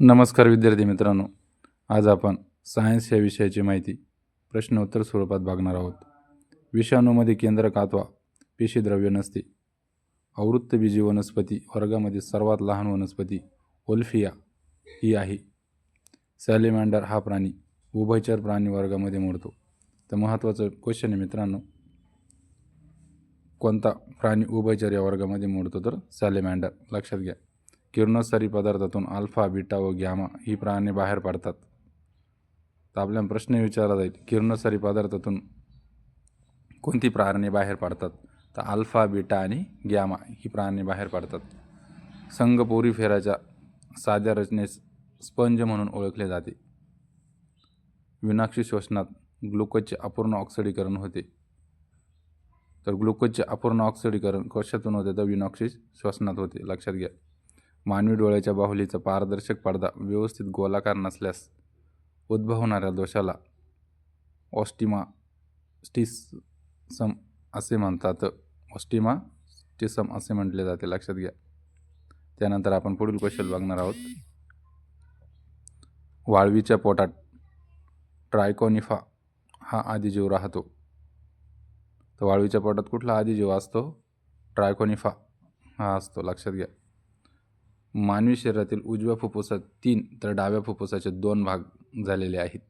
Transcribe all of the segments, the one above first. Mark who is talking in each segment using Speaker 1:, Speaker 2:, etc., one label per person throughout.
Speaker 1: नमस्कार विद्यार्थी मित्रांनो. आज आपण सायन्स या विषयाची माहिती प्रश्न उत्तर स्वरूपात बघणार आहोत. विषाणूमध्ये केंद्रक अथवा पेशीद्रव्य नसते. आवृत्तबीजी वनस्पती वर्गामध्ये सर्वात लहान वनस्पती ओल्फिया ही आहे. सॅलिमँडर हा प्राणी उभयचर प्राणी वर्गामध्ये मोडतो. तर महत्त्वाचं क्वेश्चन आहे मित्रांनो कोणता प्राणी उभयचर या वर्गामध्ये मोडतो तर सॅलिमँडर लक्षात घ्या. किरणोत्सारी पदार्थातून अल्फा बीटा व गॅमा ही प्राणी बाहेर पडतात. तर आपल्याला प्रश्न विचारला जाईल किरणोत्सारी पदार्थातून कोणती प्राणी बाहेर पडतात? तर अल्फा बीटा आणि गॅमा ही प्राणी बाहेर पडतात. संघ पोरीफेराच्या साध्या रचनेस स्पंज म्हणून ओळखले जाते. विनाक्षी श्वसनात ग्लुकोजचे अपूर्ण ऑक्सिडीकरण होते. तर ग्लुकोजचे अपूर्ण ऑक्सिडीकरण कशातून होते? तर विनाक्षी श्वसनात होते. लक्षात घ्या. मानवी डोळ्याच्या बाहुलीचा पारदर्शक पडदा व्यवस्थित गोलाकार नसल्यास उद्भवणाऱ्या दोषाला ऑस्टिमास्टिसम असे म्हणतात. ऑस्टिमा स्टिसम असे म्हटले जाते. लक्षात घ्या. त्यानंतर आपण पुढील क्वेश्चन बघणार आहोत. वाळवीच्या पोटात ट्रायकोनिफा हा आदिजीव राहतो. तर वाळवीच्या पोटात कुठला आदिजीव असतो? ट्रायकोनिफा हा असतो. लक्षात घ्या. मानवी शरीरातील उजव्या फुफ्फुसात तीन तर डाव्या फुफ्फुसाचे दोन भाग झालेले आहेत.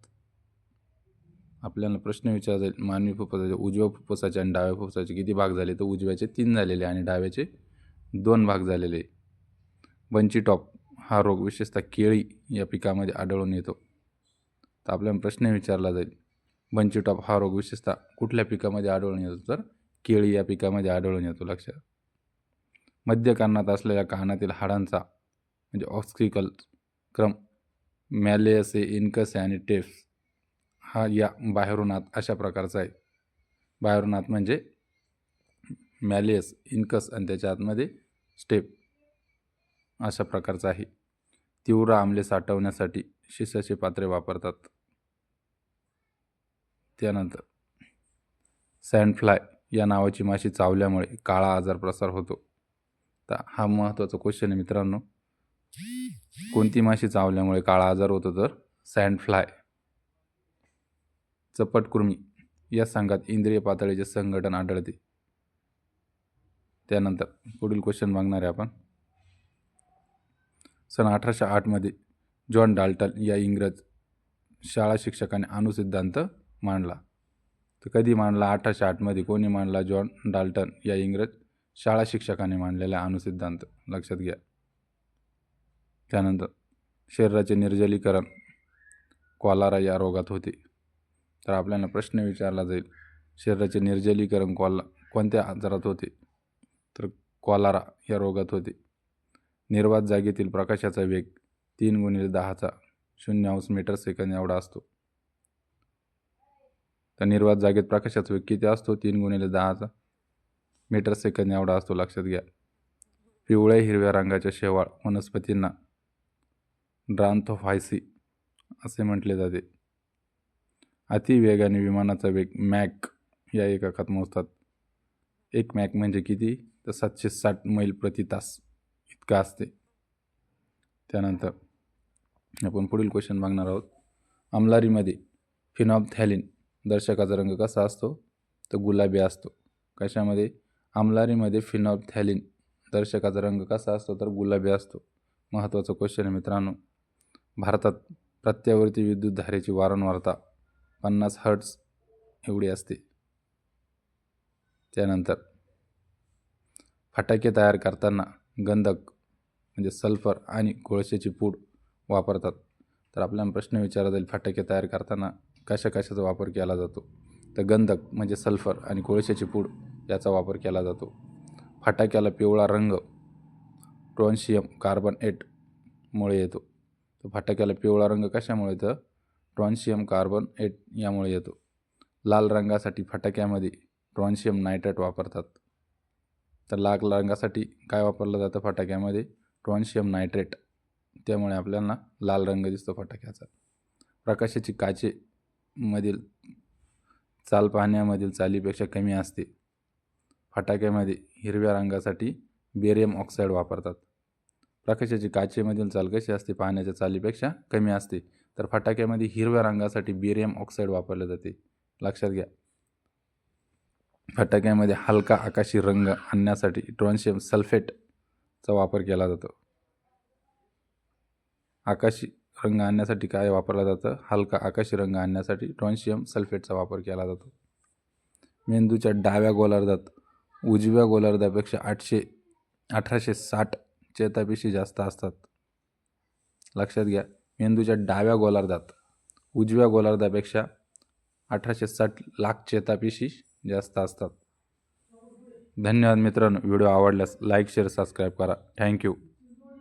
Speaker 1: आपल्याला प्रश्न विचार जाईल मानवी फुफ्फुसाचे उजव्या फुफ्फुसाचे आणि डाव्या फुफ्फुसाचे किती भाग झाले? तर उजव्याचे तीन झालेले आणि डाव्याचे दोन भाग झालेले. बंची टॉप हा रोग विशेषतः केळी या पिकामध्ये आढळून येतो. तर आपल्याला प्रश्न विचारला जाईल बंची टॉप हा रोग विशेषतः कुठल्या पिकामध्ये आढळून येतो? तर केळी या पिकामध्ये आढळून येतो लक्षात. मध्य कानात असलेल्या कानातील हाडांचा म्हणजे ऑक्सिकल क्रम मॅलेयसे इनकस आणि टेप्स हा या बाहेरून आत अशा प्रकारचा आहे. बाहेरून आत म्हणजे मॅलियस इनकस आणि त्याच्या आतमध्ये स्टेप अशा प्रकारचा आहे. तीव्र आमले साठवण्यासाठी शिसाचे पात्रे वापरतात. त्यानंतर सँडफ्लाय या नावाची माशी चावल्यामुळे काळा आजार प्रसार होतो. तर हा महत्त्वाचा क्वेश्चन आहे मित्रांनो. कोणती माशी चावल्यामुळे काळा आजार होतो तर? सँडफ्लाय चपटकुर्मी या संघात इंद्रिय पातळीचे संघटन आढळते. त्यानंतर पुढील क्वेश्चन मागणार आहे आपण. सन अठराशे आठमध्ये जॉन डाल्टन या इंग्रज शाळा शिक्षकाने अणुसिद्धांत मांडला. तर कधी मांडला? अठराशे आठमध्ये कोणी मांडला? जॉन डाल्टन या इंग्रज शाळा शिक्षकाने मांडलेला अणुसिद्धांत लक्षात घ्या. त्यानंतर शरीराचे निर्जलीकरण कॉलारा या रोगात होते. तर आपल्याला प्रश्न विचारला जाईल शरीराचे निर्जलीकरण कॉला कोणत्या आजारात होते? तर कॉलारा या रोगात होते. निर्वात जागेतील प्रकाशाचा वेग तीन गुणिले दहाचा शून्य अंश मीटर सेकंद एवढा असतो. तर निर्वात जागेत प्रकाशाचा वेग किती असतो? तीन गुणिले दहाचा मीटर सेकंद एवढा असतो. लक्षात घ्या. पिवळ्या हिरव्या रंगाच्या शेवाळ वनस्पतींना ड्रांथोफायसी असे म्हटले जाते. अतिवेगाने विमानाचा वेग मॅक या एककात मोजतात. एक मॅक म्हणजे किती? तर सातशे साठ मैल प्रति तास इतका असते. त्यानंतर आपण पुढील क्वेश्चन मागणार आहोत. अमलारीमध्ये फिनॉपथॅलिन दर्शकाचा रंग कसा असतो? तर गुलाबी असतो. कशामध्ये? आमलारीमध्ये फिनॉपथॅलिन दर्शकाचा रंग कसा असतो? तर गुलाबी असतो. महत्त्वाचा क्वेश्चन आहे मित्रांनो. भारतात प्रत्यावर्ती विद्युत धारेची वारंवारता पन्नास हर्ट्स एवढी असते. त्यानंतर फटाके तयार करताना गंधक म्हणजे सल्फर आणि कोळशाची पूड वापरतात. तर आपल्याला प्रश्न विचारला जाईल फटाके तयार करताना कशा कशाचा वापर केला जातो? तर गंधक म्हणजे सल्फर आणि कोळशाची पूड याचा वापर केला जातो. फटाक्याला पिवळा रंग ट्रॉन्शियम कार्बन एटमुळे येतो. तर फटाक्याला पिवळा रंग कशामुळे तर ट्रॉन्शियम कार्बन एट यामुळे येतो. लाल रंगासाठी फटाक्यामध्ये ट्रॉन्शियम नायट्रेट वापरतात. तर लाल रंगासाठी काय वापरलं जातं फटाक्यामध्ये? ट्रॉन्शियम नायट्रेट. त्यामुळे आपल्याला लाल रंग दिसतो फटाक्याचा. प्रकाशाची काचे मधील चाल पाहण्यामधील चालीपेक्षा कमी असते. फटाक्यामध्ये हिरव्या रंगासाठी बेरियम ऑक्साईड वापरतात. प्रकाशाची काचेमधील चाल कशी असते? पाण्याच्या चालीपेक्षा कमी असते. तर फटाक्यामध्ये हिरव्या रंगासाठी बेरियम ऑक्साईड वापरले जाते. लक्षात घ्या. फटाक्यामध्ये हलका आकाशी रंग आणण्यासाठी ट्रॉन्शियम सल्फेटचा वापर केला जातो. आकाशी रंग आणण्यासाठी काय वापरलं जातं? हलका आकाशी रंग आणण्यासाठी ट्रॉन्शियम सल्फेटचा वापर केला जातो. मेंदूच्या डाव्या गोलार्धात उजव्या गोलार्धापेक्षा आठशे अठराशे साठ चेतापेशी जास्त असतात. लक्षात घ्या मेंदूच्या डाव्या गोलार्धात उजव्या गोलार्धापेक्षा अठराशे साठ लाख चेतापेशी जास्त असतात. धन्यवाद मित्रांनो व्हिडिओ आवडल्यास लाईक शेअर सबस्क्राईब करा. Thank you.